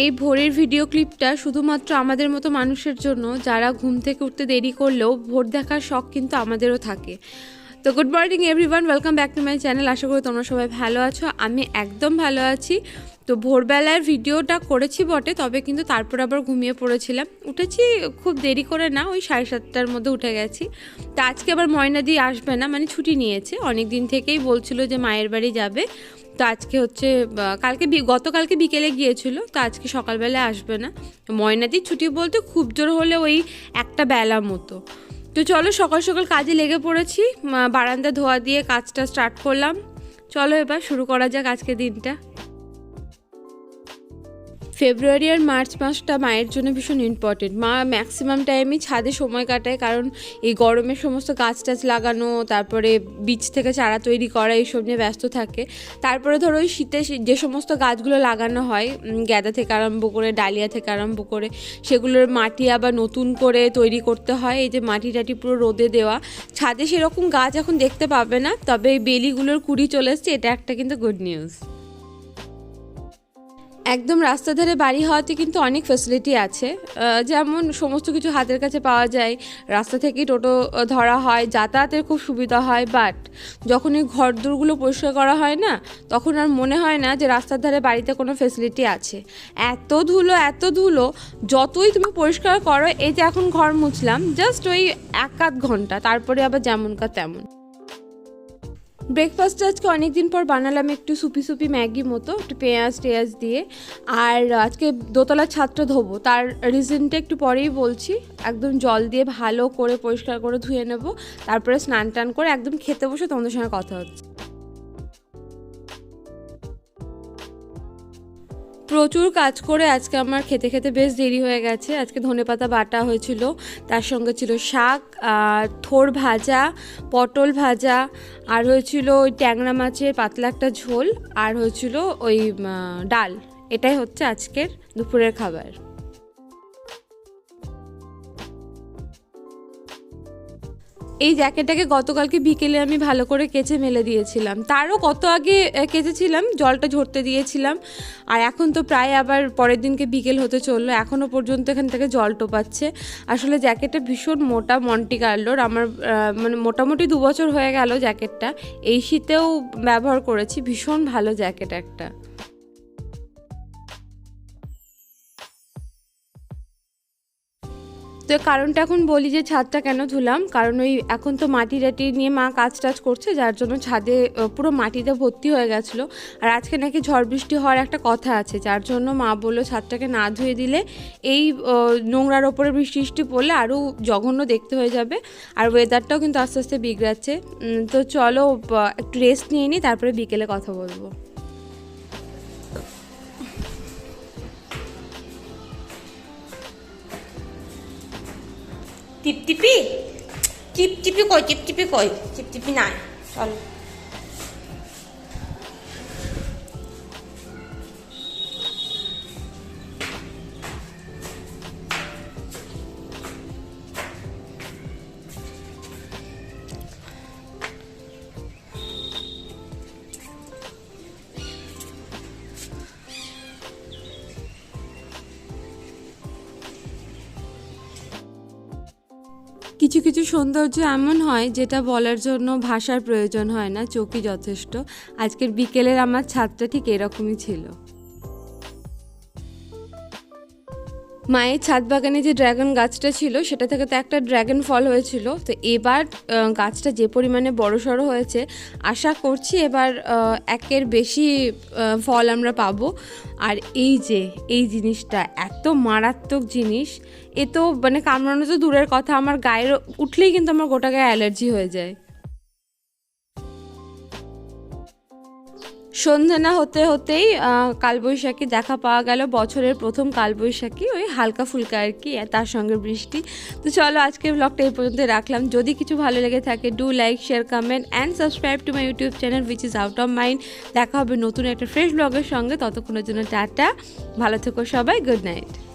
এই ভোরের ভিডিও ক্লিপটা শুধুমাত্র আমাদের মতো মানুষের জন্য, যারা ঘুম থেকে উঠতে দেরি করলেও ভোর দেখার শখ কিন্তু আমাদেরও থাকে। তো good morning everyone welcome back to my channel আশা করি তোমরা সবাই ভালো আছো। আমি একদম ভালো আছি। তো ভোরবেলার ভিডিওটা করেছি বটে, তবে কিন্তু তারপর আবার ঘুমিয়ে পড়েছিলাম। উঠেছি খুব দেরি করে না, ওই সাড়ে সাতটার মধ্যে উঠে গেছি। তা আজকে আবার ময়না দিয়ে আসবে না মানে ছুটি নিয়েছে। অনেক দিন থেকেই বলছিল যে মায়ের বাড়ি যাবে। তো আজকে হচ্ছে কালকে গতকালকে বিকেলে গিয়েছিল, তো আজকে সকালবেলা আসবে না। ময়নাদির ছুটি বলতে খুব জোর হলে ওই একটা বেলা মতো। তো চলো সকাল সকাল কাজে লেগে পড়েছি বারান্দা ধোয়া দিয়ে কাজটা স্টার্ট করলাম। চলো এবার শুরু করা যাক আজকে দিনটা। ফেব্রুয়ারি আর মার্চ মাসটা মায়ের জন্য ভীষণ ইম্পর্টেন্ট মা ম্যাক্সিমাম টাইমই ছাদে সময় কাটায় কারণ এই গরমের সমস্ত গাছ টাছ লাগানো, তারপরে বীজ থেকে চারা তৈরি করা, এইসব নিয়ে ব্যস্ত থাকে। তারপরে ধরো ওই শীতে যে সমস্ত গাছগুলো লাগানো হয় গ্যাদা থেকে আরম্ভ করে, ডালিয়া থেকে আরম্ভ করে, সেগুলোর মাটি আবার নতুন করে তৈরি করতে হয়। এই যে মাটি টাটি পুরো রোদে দেওয়া। ছাদে সেরকম গাছ এখন দেখতে পাবে না, তবে এই বেলিগুলোর কুড়ি চলে এসছে, এটা একটা কিন্তু গুড নিউজ একদম রাস্তার ধারে বাড়ি হওয়াতে কিন্তু অনেক ফ্যাসিলিটি আছে। যেমন সমস্ত কিছু হাতের কাছে পাওয়া যায়, রাস্তা থেকেই টোটো ধরা হয়, যাতায়াতের খুব সুবিধা হয় বাট যখন এই ঘরদোরগুলো পরিষ্কার করা হয় না, তখন আর মনে হয় না যে রাস্তার ধারে বাড়িতে কোনো ফ্যাসিলিটি আছে। এত ধুলো এত ধুলো, যতই তুমি পরিষ্কার করো, এই যে এখন ঘর মুছলাম জাস্ট ওই এক আধ ঘণ্টা, তারপরে আবার যেমনকার তেমন। ব্রেকফাস্টটা আজকে অনেক দিন পর বানালাম একটু সুপি সুপি ম্যাগি মতো, একটু পেঁয়াজ টেয়াজ দিয়ে। আর আজকে দোতলার ছাদটা ধোবো, তার রিজনটা একটু পরেই বলছি। একদম জল দিয়ে ভালো করে পরিষ্কার করে ধুয়ে নেব, তারপরে স্নান টান করে একদম খেতে বসে তোমাদের সঙ্গে কথা হচ্ছে। প্রচুর কাজ করে আজকে আমার খেতে খেতে বেশ দেরি হয়ে গেছে। আজকে ধনে পাতা বাটা হয়েছিল, তার সঙ্গে ছিল শাক থোর ভাজা, পটল ভাজা, আর হয়েছিল ওই ট্যাংরা মাছের পাতলা একটা ঝোল, আর হয়েছিল ওই ডাল। এটাই হচ্ছে আজকের দুপুরের খাবার। এই জ্যাকেটটাকে গতকালকে বিকেলে আমি ভালো করে কেচে মেলে দিয়েছিলাম। তারও কত আগে কেচেছিলাম, জলটা ঝরতে দিয়েছিলাম। আর এখন তো প্রায় আবার পরের দিনকে বিকেল হতে চলল এখনও পর্যন্ত এখান থেকে জল টোপাচ্ছে। আসলে জ্যাকেটটা ভীষণ মোটা মন্টি কার্লোর। আমার মানে মোটামুটি দু বছর হয়ে গেল জ্যাকেটটা। এই শীতেও ব্যবহার করেছি, ভীষণ ভালো জ্যাকেট একটা। তো কারণটা এখন বলি যে ছাদটা কেন ধুলাম? কারণ ওই এখন তো মাটি টাটি নিয়ে মা কাজ টাজ করছে, যার জন্য ছাদে পুরো মাটিতে ভর্তি হয়ে গেছিল। আর আজকে নাকি ঝড় বৃষ্টি হওয়ার একটা কথা আছে, যার জন্য মা বলল ছাদটাকে না ধুয়ে দিলে এই নোংরার ওপরে বৃষ্টি বৃষ্টি পড়লে আরও জঘন্য দেখতে হয়ে যাবে। আর ওয়েদারটাও কিন্তু আস্তে আস্তে বিগড়াচ্ছে। তো চলো একটু রেস্ট নিয়ে নিই তারপরে বিকেলে কথা বলব। টিপটিপি টিপটিপি কই টিপটিপি কই টিপটিপি নাই চল কিছু কিছু সৌন্দর্য এমন হয় যেটা বলার জন্য ভাষার প্রয়োজন হয় না, চোখই যথেষ্ট। আজকের বিকেলের আমার ছাদটা ঠিক এরকমই ছিল। মায়ের ছাদ বাগানে যে ড্রাগন গাছটা ছিল, সেটা থেকে তো একটা ড্রাগন ফল হয়েছিল। তো এবার গাছটা যে পরিমাণে বড়সড় হয়েছে, আশা করছি এবার একের বেশি ফল আমরা পাবো। আর এই যে, এই জিনিসটা এত মারাত্মক জিনিস, এ তো মানে কামড়ানো তো দূরের কথা, আমার গায়ের উঠলেই কিন্তু আমার গোটা গায়ে অ্যালার্জি হয়ে যায়। সন্ধ্যা না হতে হতেই কালবৈশাখী দেখা পাওয়া গেল। বছরের প্রথম কালবৈশাখী, ওই হালকা ফুলকা আর কি, তার সঙ্গে বৃষ্টি। তো চলো আজকে ব্লগটা এই পর্যন্ত রাখলাম। যদি কিছু ভালো লেগে থাকে do like share comment and subscribe to my YouTube channel which is out of mind দেখা হবে নতুন একটা ফ্রেশ ব্লগের সঙ্গে। ততক্ষণের জন্য টাটা। ভালো থেকো সবাই। Good night